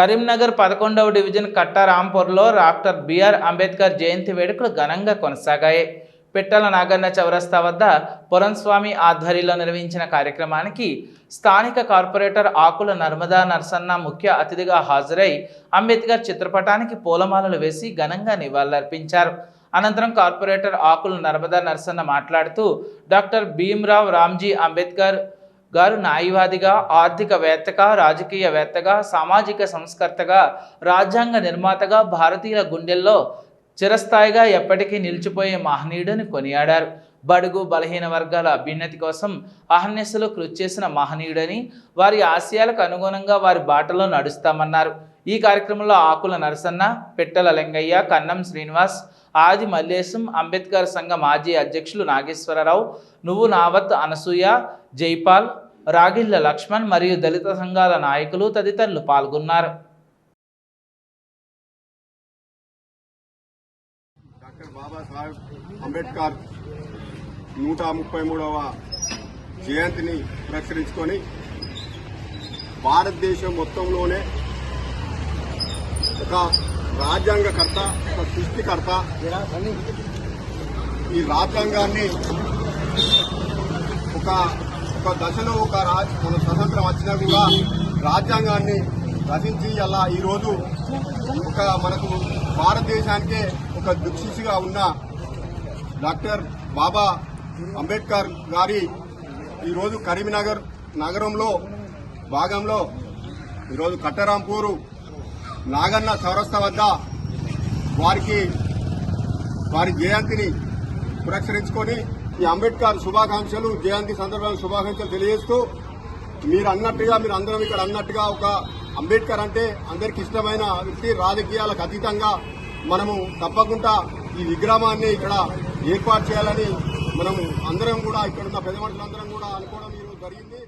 కరీంనగర్ పదకొండవ డివిజన్ కట్టారాంపూర్లో doctor B R Ambedkar జయంతి వేడుకలు ఘనంగా కొనసాగాయి. పిట్టల నాగన్న చౌరస్తా వద్ద పురంస్వామి ఆధ్వర్యంలో నిర్వహించిన కార్యక్రమానికి స్థానిక కార్పొరేటర్ ఆకుల నర్మదా నరసన్న ముఖ్య అతిథిగా హాజరై అంబేద్కర్ చిత్రపటానికి పూలమాలలు వేసి ఘనంగా నివాళులర్పించారు. అనంతరం కార్పొరేటర్ ఆకుల నర్మదా నరసన్న మాట్లాడుతూ డాక్టర్ భీమ్రావ్ రామ్జీ అంబేద్కర్ గారు న్యాయవాదిగా ఆర్థికవేత్తగా రాజకీయవేత్తగా సామాజిక సంస్కర్తగా రాజ్యాంగ నిర్మాతగా భారతీయుల గుండెల్లో చిరస్థాయిగా ఎప్పటికీ నిలిచిపోయే మహనీయుడిని కొనియాడారు. బడుగు బలహీన వర్గాల అభ్యున్నతి కోసం అహర్నిశలు కృషి చేసిన మహనీయుడని వారి ఆశయాలకు అనుగుణంగా వారి బాటలో నడుస్తామన్నారు. ఈ కార్యక్రమంలో ఆకుల నరసన్న పిట్టల లింగయ్య కన్నం శ్రీనివాస్ ఆది మల్లేశం అంబేద్కర్ సంఘ మాజీ అధ్యక్షులు నాగేశ్వరరావు నువ్వు నావత్ అనసూయ జైపాల్ రాగిళ్ళ లక్ష్మణ్ మరియు దళిత సంఘాల నాయకులు తదితరులు పాల్గొన్నారు. డాక్టర్ బాబాసాహెబ్ అంబేద్కర్ నూట ముప్పై మూడవ జయంతిని పురస్కరించుకొని భారతదేశం మొత్తంలోనే ఒక రాజ్యాంగకర్త ఒక సృష్టికర్త. ఈ రాజ్యాంగాన్ని ఒక ఒక దశలో ఒక రాజ్ మన స్వతంత్రం వచ్చినా కూడా రాజ్యాంగాన్ని రచించి అలా ఈరోజు ఒక మనకు భారతదేశానికే ఒక దిక్సూచిగా ఉన్న డాక్టర్ బాబా అంబేద్కర్ గారి ఈరోజు కరీంనగర్ నగరంలో భాగంలో ఈరోజు కట్టరాంపూరు నాగన్న చౌరస్తా వద్ద వారికి వారి జయంతిని పురస్కరించుకొని ఈ అంబేద్కర్ శుభాకాంక్షలు జయంతి సందర్భంగా శుభాకాంక్షలు తెలియజేస్తూ మీరు అన్నట్టుగా మీరు అందరం ఇక్కడ అన్నట్టుగా ఒక అంబేద్కర్ అంటే అందరికి ఇష్టమైన వ్యక్తి రాజకీయాలకు అతీతంగా మనము తప్పకుండా ఈ విగ్రహాన్ని ఇక్కడ ఏర్పాటు చేయాలని మనము అందరం కూడా ఇక్కడ ఉన్న పెద్ద మనుషులందరం కూడా అనుకోవడం ఈరోజు జరిగింది.